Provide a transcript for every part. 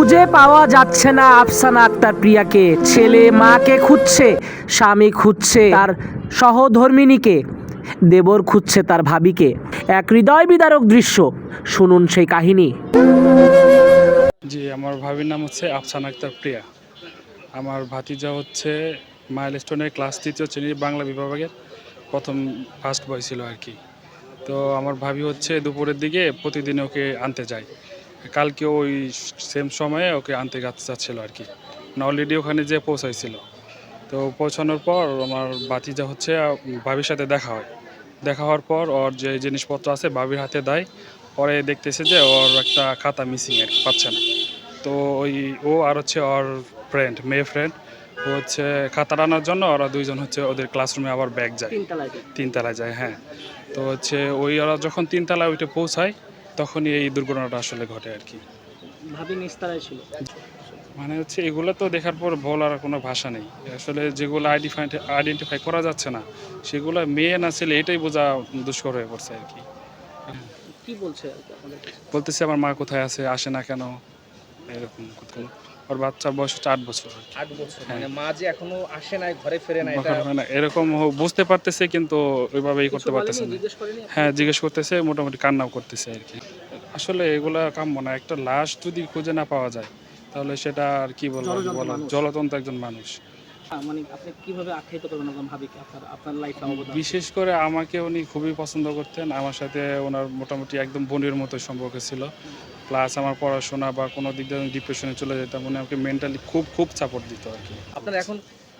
খুঁজে পাওয়া যাচ্ছে না আফসানা আক্তার প্রিয়াকে। ছেলে মাকে খুঁজছে, স্বামী খুঁজছে তার সহধর্মিনীকে, দেবর খুঁজছে তার ভাবিকে। এক হৃদয় বিদারক দৃশ্য, শুনুন সেই কাহিনী। জি, আমার ভাবির নাম হচ্ছে আফসান আক্তার প্রিয়া। আমার ভাতিজা হচ্ছে মাইলস্টোনের ক্লাস তৃতীয় শ্রেণির বাংলা বিভাগের প্রথম ফার্স্ট বয় ছিল আর কি। তো আমার ভাবি হচ্ছে দুপুরের দিকে প্রতিদিন ওকে আনতে যায়। কালকে ওই সেম সময়ে ওকে আনতে যা- যাচ্ছিল আর কি। অলরেডি ওখানে যে পৌঁছাইছিল। তো পৌঁছানোর পর আমার ভাতিজা হচ্ছে ভাবির সাথে দেখা হয়। দেখা হওয়ার পর ওর যে জিনিসপত্র আছে ভাবির হাতে দেয়। পরে দেখতেছে যে ওর একটা খাতা মিসিং আর কি পাচ্ছে না। তো ওই ও আর হচ্ছে ওর ফ্রেন্ড মেয়ে ফ্রেন্ড ও হচ্ছে খাতা আনার জন্য ওরা দুইজন হচ্ছে ওদের ক্লাসরুমে আবার ব্যাগ যায়। তিনতলায় যায় হ্যাঁ। তো হচ্ছে ওই ওরা যখন তিনতলায় ওইটা পৌঁছায় তখনই এই দুর্ঘটনাটা আসলে ঘটে আর কি। ভাবি নিস্তারায় ছিল। মানে হচ্ছে এগুলো তো দেখার পর বলার কোনো ভাষা নেই। আসলে যেগুলো আইডেন্টিফাই আইডেন্টিফাই করা যাচ্ছে না সেগুলো মেয়ে না ছেলে এটাই বোঝা দুষ্কর হয়ে পড়ছে আর কি। কি বলছে বলতেছে আমার মা কোথায় আছে? আসে না কেন? এরকম। ওর বাচ্চা বয়স হচ্ছে আট বছর আট বছর হ্যাঁ। মানে মা যে এখনও আসে নাই ঘরে ফেরে না এটা বকা না, এরকম বুঝতে পারতেছে কিন্তু ওইভাবে ই করতে পারতেছে না। হ্যাঁ জিজ্ঞেস করতেছে মোটামুটি কান্নাও করতেছে আর কি। আসলে এগুলা কাম্য না একটা লাশ যদি খুঁজে না পাওয়া যায় তাহলে সেটা আর কি বলব বলো মানুষ। জলতন্ত একজন মানুষ। মানে আপনি কীভাবে আখ্যায়িত করবেন আপনার আপনার লাইফে অবদান? বিশেষ করে আমাকে উনি খুবই পছন্দ করতেন আমার সাথে ওনার মোটামুটি একদম বোনের মতো সম্পর্ক ছিল। প্লাস আমার পড়াশোনা বা কোনো দিক দিয়ে ডিপ্রেশনে চলে যেতাম মানে আমাকে মেন্টালি খুব খুব সাপোর্ট দিত আর কি। আপনার এখন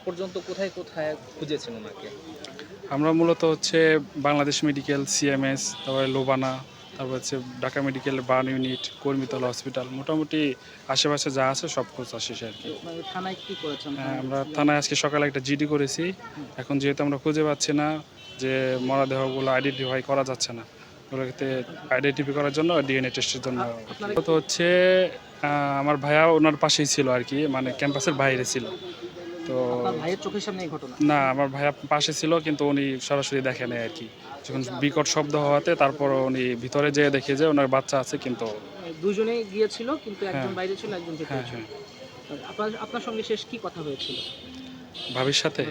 পর্যন্ত কোথায় কোথায় খুঁজেছেন ওনাকে? আমরা মূলত হচ্ছে বাংলাদেশ মেডিকেল সিএমএস তারপরে লোবানা তারপর হচ্ছে Dhaka medical burn unit Kurmitola hospital মোটামুটি আশেপাশে যা আছে সব খোঁজ আসে আর কি। থানায় কি করেছেন? হ্যাঁ, আমরা থানায় আজকে সকালে একটা জিডি করেছি। এখন যেহেতু আমরা খুঁজে পাচ্ছি না যে মরদেহগুলো আইডেন্টিফাই করা যাচ্ছে না। ওগুলোতে আইডেন্টিফাই করার জন্য ডিএনএ টেস্টের জন্য। তো হচ্ছে আমার ভাইয়া ওনার পাশেই ছিল আর কি মানে ক্যাম্পাসের বাইরে ছিল। তো না আমার ভাইয়া পাশে ছিল কিন্তু উনি সরাসরি দেখে নেয় আর কি। যখন বিকট শব্দ হওয়াতে তারপর উনি ভিতরে যেয়ে দেখে যে ওনার বাচ্চা আছে কিন্তু দুজনেই গিয়েছিল কিন্তু একজন হ্যাঁ। বাইরে ছিল একজন ভিতরে হ্যাঁ ছিল। হ্যাঁ। আপনার আপনার সঙ্গে শেষ কি কথা হয়েছিল? ভাবির সাথে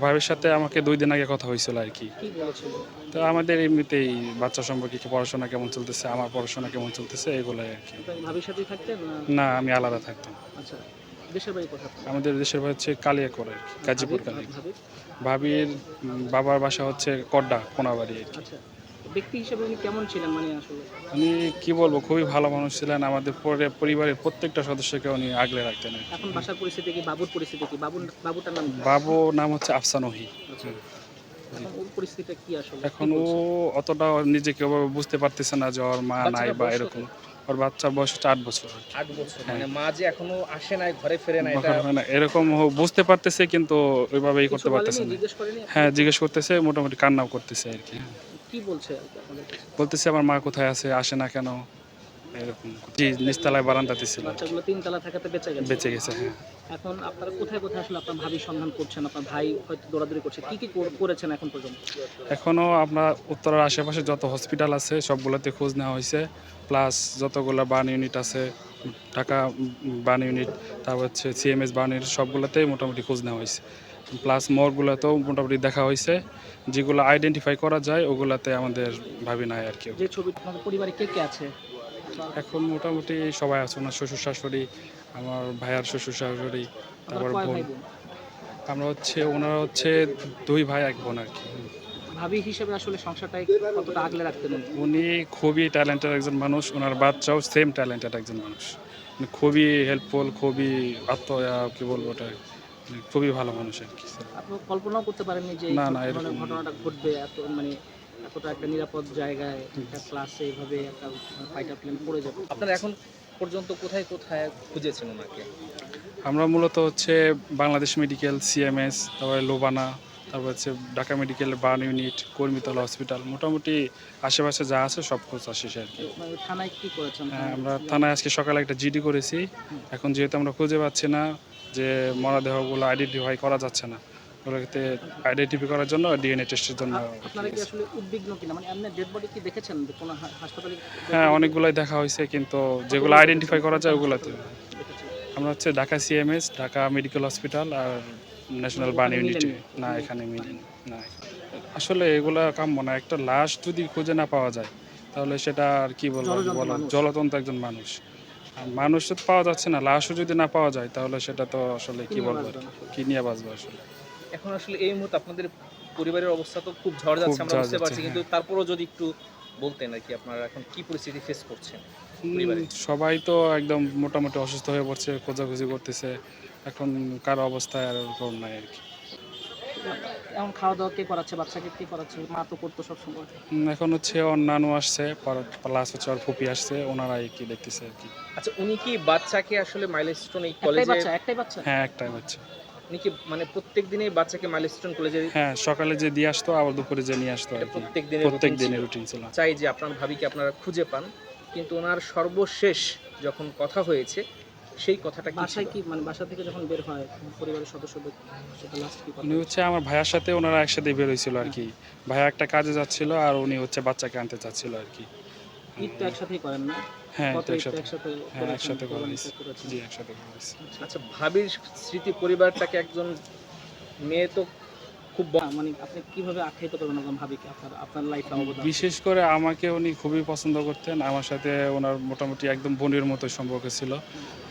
ভাবির সাথে? আমাকে দুই দিন আগে কথা হয়েছিল আর কি। তো আমাদের এমনিতেই বাচ্চা সম্পর্কে কি পড়াশোনা কেমন চলতেছে আমার পড়াশোনা কেমন চলতেছে এগুলোই আর কি। না? আমি আলাদা থাকতাম। আচ্ছা? আমাদের দেশের বাড়ি হচ্ছে কালিয়াকোর আর কি গাজীপুর কালিয়া ভাবির? ভাবির বাবার বাসা হচ্ছে কড্ডা কোনাবাড়ি আর কি। আচ্ছা। ব্যক্তি হিসেবে উনি কেমন ছিলেন মানে আসলে? উনি কি বলব খুবই ভালো মানুষ ছিলেন। আমাদের পরে পরিবারের প্রত্যেকটা সদস্যকে উনি আগলে রাখতেন এখন বাসার পরিস্থিতি কি বাবুর পরিস্থিতি কি? বাবুর বাবুটার নাম বাবু নাম হচ্ছে আফসানহি আচ্ছা। এখন ও অতটা নিজেকে ওভাবে বুঝতে পারতেছে না যে ওর মা নাই বা এরকম। ওর বাচ্চা বয়স হচ্ছে আট বছর। আট বছর হ্যাঁ। মানে মা যে এখনও আসে নাই ঘরে ফেরে না এটা বকা হয় না, এরকম বুঝতে পারতেছে কিন্তু ওইভাবে ই কিছু করতে পারতেছে না। হ্যাঁ জিজ্ঞেস করতেছে মোটামুটি কান্নাও করতেছে আর কি। কি বলছে বলতেছে আমার মা কোথায় আছে আসে না কেন? এরকম। জি নিচতলায় বারান্দাতে ছিল বাচ্চাগুলো তিন তলা থাকাতে বেঁচে গেছে। বেঁচে গেছে হ্যাঁ। এখন আপনারা কোথায় কোথায় আসলে আপনার ভাবি সন্ধান করছেন? আপনার ভাই হয়তো দৌড়াদৌড়ি করছে। কি কি করেছেন এখন পর্যন্ত? এখনও আপনার উত্তরের আশেপাশে যত হসপিটাল আছে সবগুলোতে খোঁজ নেওয়া হয়েছে। প্লাস যতগুলো বার্ন ইউনিট আছে ঢাকা বার্ন ইউনিট তারপর হচ্ছে সিএমএস বার্ন ইউনিট সবগুলোতেই মোটামুটি খোঁজ নেওয়া হয়েছে। প্লাস মরগুলোতেও মোটামুটি দেখা হয়েছে। যেগুলো আইডেন্টিফাই করা যায় ওগুলাতে আমাদের ভাবি নাই আর কি। যে ছবি আপনাদের পরিবারে কে কে আছে? এখন মোটামুটি সবাই আছে ওনার শ্বশুর শাশুড়ি আমার ভাইয়ার শ্বশুর শাশুড়ি তারপর বোন। আমরা হচ্ছে ওনারা হচ্ছে দুই ভাই এক বোন আর কি। ভাবি হিসেবে আসলে সংসারটাই কতটা আগলে রাখতেন উনি? খুবই ট্যালেন্টেড একজন মানুষ ওনার বাচ্চাও সেম ট্যালেন্টেড একজন মানুষ। খুবই হেল্পফুল খুবই আত্ম কি বলব ওটা খুবই ভালো মানুষ আর কি। আপনি কল্পনাও করতে পারেননি যে এই না, না, ধরনের এরকম- ঘটনাটা ঘটবে এত মানে এতটা একটা নিরাপদ জায়গায় একটা ক্লাসে এইভাবে একটা ফাইটার প্লেন পড়ে যাবে? আপনারা এখন পর্যন্ত কোথায় কোথায় খুঁজেছেন ওনাকে? আমরা মূলত হচ্ছে বাংলাদেশ মেডিকেল সিএমএস তারপরে লোবানা তারপর হচ্ছে Dhaka medical burn unit Kurmitola hospital মোটামুটি আশেপাশে যা আছে সব খোঁজ আসে আর কি। মানে হ্যাঁ, আমরা থানায় আজকে সকালে একটা জিডি করেছি। এখন যেহেতু আমরা খুঁজে পাচ্ছি না যে মরদেহগুলো আইডেন্টিফাই করা যাচ্ছে না ওগুলোতে আইডেন্টিফাই করার জন্য ডিএনএ টেস্টের জন্য মানে হ্যাঁ অনেকগুলোই দেখা হয়েছে কিন্তু যেগুলো আইডেন্টিফাই করা যায় ওগুলোতে। আমরা হচ্ছে Dhaka CMS Dhaka medical hospital আর ন্যাশনাল বার্ন ইউনিটি? না এখানে মিলেনি। না আসলে এগুলা কাম্য না। একটা লাশ যদি খুঁজে না পাওয়া যায় তাহলে সেটা আর কি বলব বলো মানুষ। জলতন্ত একজন মানুষ। মানুষ তো পাওয়া যাচ্ছে না লাশও যদি না পাওয়া যায় তাহলে সেটা তো আসলে কি বলব? কি নিয়ে বাঁচবো আসলে? এখন আসলে এই মুহূর্তে আপনাদের পরিবারের অবস্থা তো খুব ঝড় যাচ্ছে আমরা বুঝতে পারছি কিন্তু তারপরেও যদি একটু বলতেন আর কি আপনারা এখন কি পরিস্থিতি ফেস করছেন? সবাই তো একদম মোটামুটি অসুস্থ হয়ে পড়ছে খোঁজাখুঁজি করতেছে। এখন কারও অবস্থায় আর ওরকম নাই আর কি। এখন খাওয়া দাওয়া কে করাচ্ছে? বাচ্চাকে কে করাচ্ছে? মা তো করতো সবসময়। এখন হচ্ছে অন্যান্য আসছে প্লাস হচ্ছে আর ফুপি আসছে ওনারাই কি দেখতেছে আর কি। আচ্ছা উনি কি বাচ্চাকে আসলে মাইলস্টোন এই একটাই কলেজে বাচ্চা একটাই বাচ্চা? হ্যাঁ একটাই হচ্ছে উনি কি মানে প্রত্যেক দিনই বাচ্চাকে মাইলস্টোন কলেজে হ্যাঁ সকালে যে দিয়ে আসতো আবার দুপুরে যে নিয়ে আসতো প্রত্যেক দিনের প্রত্যেক দিনের রুটিন ছিল। চাই যে আপনার ভাবিকে আপনারা খুঁজে পান। কিন্তু ওনার সর্বশেষ যখন কথা হয়েছে সেই কথাটা বাসায় কি মানে বাসা থেকে যখন বের হয় পরিবারের সদস্যদের সেটা লাস্ট কি উনি হচ্ছে আমার ভাইয়ার সাথে ওনারা একসাথে বের হয়েছিল আর কি। ভাইয়া একটা কাজে যাচ্ছিল আর উনি হচ্ছে বাচ্চাকে আনতে চাচ্ছিল আর কি। ঈদ তো একসাথেই করেন না? হ্যাঁ একসাথে। হ্যাঁ একসাথে করে কোরবানি জি একসাথে করে নিয়েছি। আচ্ছা ভাবির স্মৃতি পরিবারটাকে একজন মেয়ে তো খুব মানে আপনি কীভাবে আখ্যায়িত করবেন আপনার ভাবিকে আপনার আপনার লাইফে অবদান? বিশেষ করে আমাকে উনি খুবই পছন্দ করতেন। আমার সাথে ওনার মোটামুটি একদম বোনের মতো সম্পর্ক ছিল।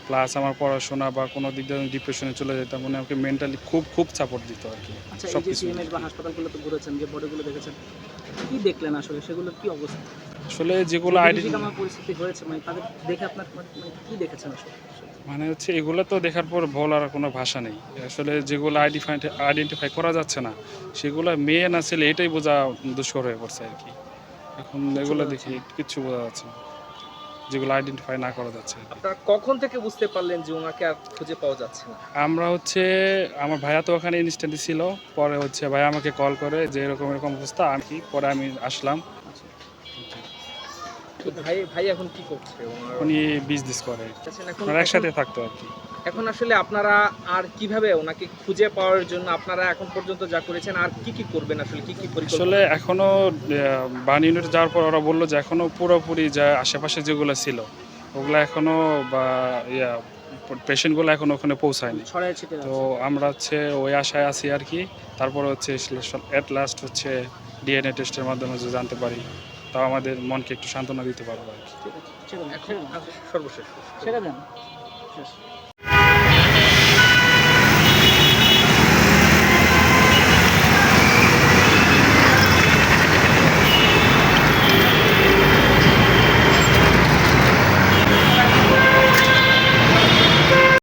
প্লাস আমার পড়াশোনা বা কোনো দিক দিয়ে ডিপ্রেশনে চলে যেতাম উনি আমাকে মেন্টালি খুব খুব সাপোর্ট দিত আর কি। আচ্ছা সব কিছু বা হাসপাতালগুলো তো ঘুরেছেন যে বডিগুলো দেখেছেন কি দেখলেন আসলে? সেগুলোর কি অবস্থা? আসলে যেগুলো যে আইডি বিভীষিকা আমার পরিস্থিতি হয়েছে মানে তাদের দেখে আপনার মানে কি দেখেছেন আসলে? মানে হচ্ছে এগুলো তো দেখার পর বলার কোনো ভাষা নেই। আসলে যেগুলো আইডেন্টিফাই আইডেন্টিফাই করা যাচ্ছে না সেগুলো মেয়ে না ছেলে এটাই বোঝা দুষ্কর হয়ে পড়ছে আর কি। এখন এগুলো দেখি কিচ্ছু বোঝা যাচ্ছে না। যেগুলো আইডেন্টিফাই না করা যাচ্ছে আর আপনারা কখন থেকে বুঝতে পারলেন যে ওনাকে আর খুঁজে পাওয়া যাচ্ছে না? আমরা হচ্ছে আমার ভাইয়া তো ওখানে ইনস্ট্যান্টলি ছিল পরে হচ্ছে ভাইয়া আমাকে কল করে যে এরকম এরকম অবস্থা আমি কি? পরে আমি আসলাম। আচ্ছা তো ভাই ভাই এখন কি করছে? উনি বিজনেস করে। ওনারা একসাথে থাকতো আর কি। এখন আসলে আপনারা আর কীভাবে ওনাকে খুঁজে পাওয়ার জন্য আপনারা এখন পর্যন্ত যা করেছেন আর কি কি করবেন আসলে? কি কি আসলে এখনও বান ইউনিটে যাওয়ার পর ওরা বলল যে এখনও পুরোপুরি যা আশেপাশে যেগুলো ছিল ওগুলো এখনও বা ইয়া পেশেন্টগুলো এখনও ওখানে পৌঁছায়নি। তো আমরা হচ্ছে ওই আশায় আছি আর কি। তারপর হচ্ছে অ্যাট লাস্ট হচ্ছে ডিএনএ টেস্টের মাধ্যমে জানতে পারি। তাও আমাদের মনকে একটু সান্ত্বনা দিতে পারব আর কি। সর্বশেষ।